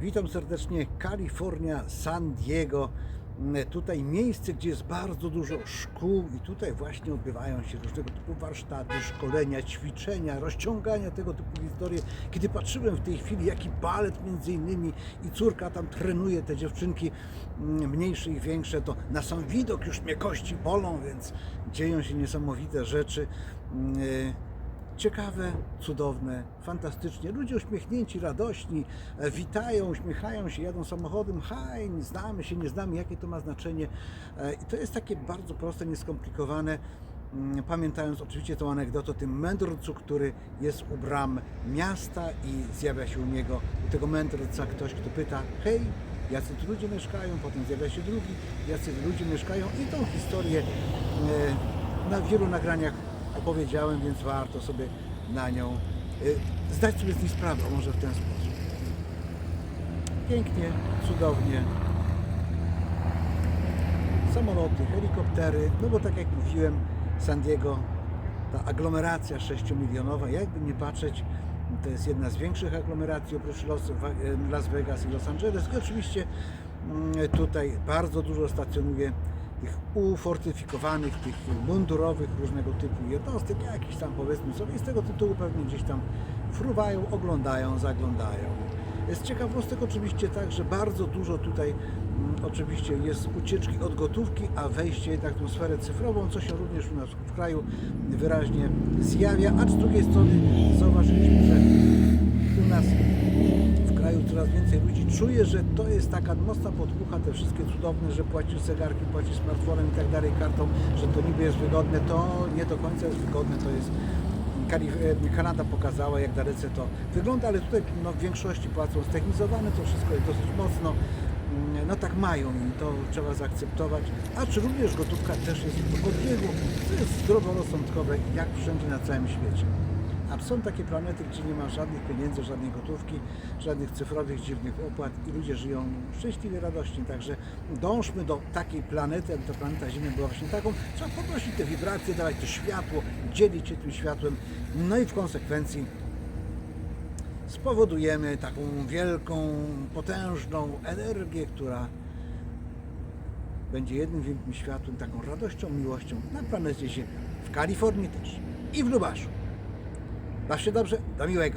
Witam serdecznie. Kalifornia, San Diego. Mm, Tutaj miejsce, gdzie jest bardzo dużo szkół i tutaj właśnie odbywają się różnego typu warsztaty, szkolenia, ćwiczenia, rozciągania tego typu historie. Kiedy patrzyłem w tej chwili, jaki balet między innymi i córka tam trenuje te dziewczynki mm, mniejsze i większe, to na sam widok już mnie kości bolą, więc dzieją się niesamowite rzeczy. Ciekawe, cudowne, fantastycznie. Ludzie uśmiechnięci, radośni, e, witają, uśmiechają się, jadą samochodem. Haj, nie znamy się, nie znamy, jakie to ma znaczenie. E, I to jest takie bardzo proste, nieskomplikowane. Mm, Pamiętając oczywiście tą anegdotę o tym mędrcu, który jest u bram miasta i zjawia się u niego, u tego mędrca ktoś, kto pyta, hej, jacy tu ludzie mieszkają, potem zjawia się drugi, jacy ludzie mieszkają i tą historię e, na wielu nagraniach opowiedziałem, więc warto sobie na nią y, zdać sobie z niej sprawę, może w ten sposób. Pięknie, cudownie. Samoloty, helikoptery, no bo tak jak mówiłem, San Diego, ta aglomeracja 6-milionowa, jakby nie patrzeć, to jest jedna z większych aglomeracji oprócz Los, Wa- Las Vegas i Los Angeles. I oczywiście mm, tutaj bardzo dużo stacjonuje tych ufortyfikowanych, tych mundurowych różnego typu jednostek, jakiś tam powiedzmy sobie, z tego tytułu pewnie gdzieś tam fruwają, oglądają, zaglądają. Z ciekawostek oczywiście tak, że bardzo dużo tutaj mm, oczywiście jest ucieczki od gotówki, a wejście jednak w tą sferę cyfrową, co się również u nas w kraju wyraźnie zjawia, a z drugiej strony zauważyliśmy, że u nas w kraju coraz czuje, że to jest taka mocna podpucha, te wszystkie cudowne, że płacisz zegarkiem, płacisz smartfonem i tak dalej, kartą, że to niby jest wygodne, to nie do końca jest wygodne, to jest e, Kanada pokazała, jak dalece to wygląda, ale tutaj no, w większości płacą ztechnizowane, to wszystko jest dosyć mocno. Mm, No tak mają i to trzeba zaakceptować. A czy również gotówka też jest w obiegu, to jest zdroworozsądkowe, jak wszędzie na całym świecie. A są takie planety, gdzie nie ma żadnych pieniędzy, żadnej gotówki, żadnych cyfrowych, dziwnych opłat i ludzie żyją szczęśliwie, radośnie. Także dążmy do takiej planety, aby ta planeta Ziemia była właśnie taką. Trzeba podnosić te wibracje, dawać to światło, dzielić się tym światłem. No i w konsekwencji spowodujemy taką wielką, potężną energię, która będzie jednym wielkim światłem, taką radością, miłością na planecie Ziemia. W Kalifornii też i w Lubaszu. Baw dobrze, do miłego.